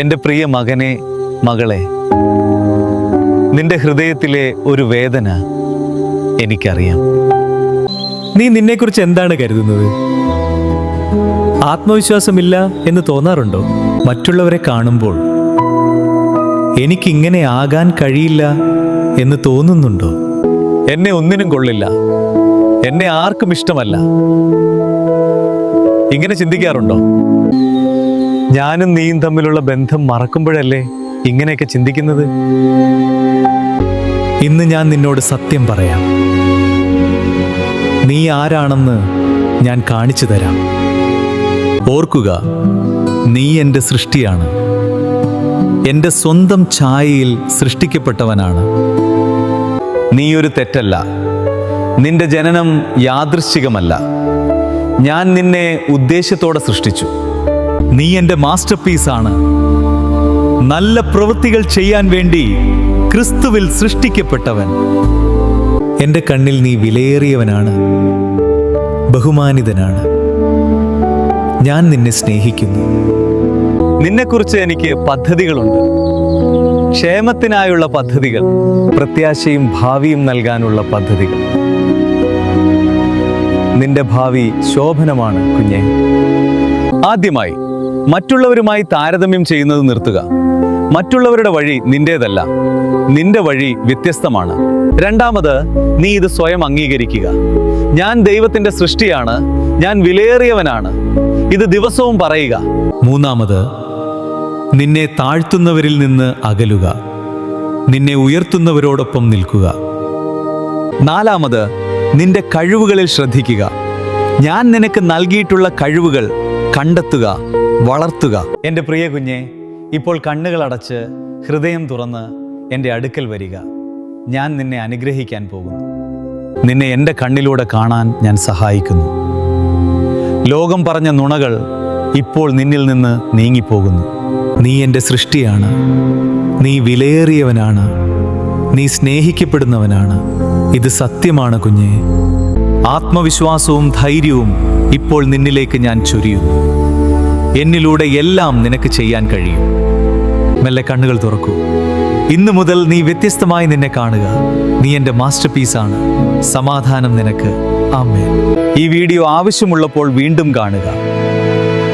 എന്റെ പ്രിയ മകനെ മകളെ നിന്റെ ഹൃദയത്തിലെ ഒരു വേദന എനിക്കറിയാം. നീ നിന്നെക്കുറിച്ച് എന്താണ് കരുതുന്നത്? ആത്മവിശ്വാസമില്ല എന്ന് തോന്നാറുണ്ടോ? മറ്റുള്ളവരെ കാണുമ്പോൾ എനിക്കിങ്ങനെ ആകാൻ കഴിയില്ല എന്ന് തോന്നുന്നുണ്ടോ? എന്നെ ഒന്നിനും കൊള്ളില്ല. എന്നെ ആർക്കും ഇഷ്ടമല്ല. ഇങ്ങനെ ചിന്തിക്കാറുണ്ടോ? ഞാനും നീയും തമ്മിലുള്ള ബന്ധം മറക്കുമ്പോഴല്ലേ ഇങ്ങനെയൊക്കെ ചിന്തിക്കുന്നത്? ഇന്ന് ഞാൻ നിന്നോട് സത്യം പറയാം. നീ ആരാണെന്ന് ഞാൻ കാണിച്ചു തരാം. ഓർക്കുക നീ എന്റെ സൃഷ്ടിയാണ്. എന്റെ സ്വന്തം ഛായയിൽ സൃഷ്ടിക്കപ്പെട്ടവനാണ്. നീ ഒരു തെറ്റല്ല. നിന്റെ ജനനം യാദൃശ്ചികമല്ല. ഞാൻ നിന്നെ ഉദ്ദേശത്തോടെ സൃഷ്ടിച്ചു. നീ എന്റെ മാസ്റ്റർ പീസാണ് നല്ല പ്രവൃത്തികൾ ചെയ്യാൻ വേണ്ടി ക്രിസ്തുവിൽ സൃഷ്ടിക്കപ്പെട്ടവൻ. എന്റെ കണ്ണിൽ നീ വിലയേറിയവനാണ്. ബഹുമാനിതനാണ്. ഞാൻ നിന്നെ സ്നേഹിക്കുന്നു. നിന്നെക്കുറിച്ച് എനിക്ക് പദ്ധതികളുണ്ട്. ക്ഷേമത്തിനായുള്ള പദ്ധതികൾ പ്രത്യാശയും ഭാവിയും നൽകാനുള്ള പദ്ധതികൾ. നിന്റെ ഭാവി ശോഭനമാണ് കുഞ്ഞെ. ആദ്യമായി മറ്റുള്ളവരുമായി താരതമ്യം ചെയ്യുന്നത് നിർത്തുക. മറ്റുള്ളവരുടെ വഴി നിന്റേതല്ല. നിന്റെ വഴി വ്യത്യസ്തമാണ്. രണ്ടാമത് നീ ഇത് സ്വയം അംഗീകരിക്കുക. ഞാൻ ദൈവത്തിന്റെ സൃഷ്ടിയാണ്. ഞാൻ വിലയേറിയവനാണ്. ഇത് ദിവസവും പറയുക. മൂന്നാമത് നിന്നെ താഴ്ത്തുന്നവരിൽ നിന്ന് അകലുക. നിന്നെ ഉയർത്തുന്നവരോടൊപ്പം നിൽക്കുക. നാലാമത് നിന്റെ കഴിവുകളിൽ ശ്രദ്ധിക്കുക. ഞാൻ നിനക്ക് നൽകിയിട്ടുള്ള കഴിവുകൾ കണ്ടെത്തുക. വളർത്തുക. എന്റെ പ്രിയ കുഞ്ഞെ ഇപ്പോൾ കണ്ണുകൾ അടച്ച് ഹൃദയം തുറന്ന് എന്റെ അടുക്കൽ വരിക. ഞാൻ നിന്നെ അനുഗ്രഹിക്കാൻ പോകുന്നു. നിന്നെ എന്റെ കണ്ണിലൂടെ കാണാൻ ഞാൻ സഹായിക്കുന്നു. ലോകം പറഞ്ഞ നുണകൾ ഇപ്പോൾ നിന്നിൽ നിന്ന് നീങ്ങിപ്പോകുന്നു. നീ എന്റെ സൃഷ്ടിയാണ്. നീ വിലയേറിയവനാണ്. നീ സ്നേഹിക്കപ്പെടുന്നവനാണ്. ഇത് സത്യമാണ് കുഞ്ഞെ. ആത്മവിശ്വാസവും ധൈര്യവും ഇപ്പോൾ നിന്നിലേക്ക് ഞാൻ ചൊരിയുന്നു. എന്നിലൂടെ എല്ലാം നിനക്ക് ചെയ്യാൻ കഴിയും. മെല്ലെ കണ്ണുകൾ തുറക്കൂ. ഇന്നു മുതൽ നീ വ്യത്യസ്തമായി നിന്നെ കാണുക. നീ എന്റെ മാസ്റ്റർ പീസാണ് സമാധാനം നിനക്ക്. ആമേ ഈ വീഡിയോ ആവശ്യമുള്ളപ്പോൾ വീണ്ടും കാണുക.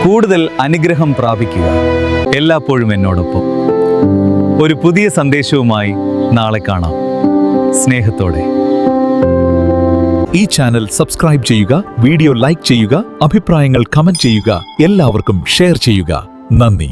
കൂടുതൽ അനുഗ്രഹം പ്രാപിക്കുക. എല്ലാപ്പോഴും എന്നോടൊപ്പം. ഒരു പുതിയ സന്ദേശവുമായി നാളെ കാണാം. സ്നേഹത്തോടെ. ഈ ചാനൽ സബ്സ്ക്രൈബ് ചെയ്യുക വീഡിയോ ലൈക്ക് ചെയ്യുക അഭിപ്രായങ്ങൾ കമന്റ് ചെയ്യുക എല്ലാവർക്കും ഷെയർ ചെയ്യുക. നന്ദി.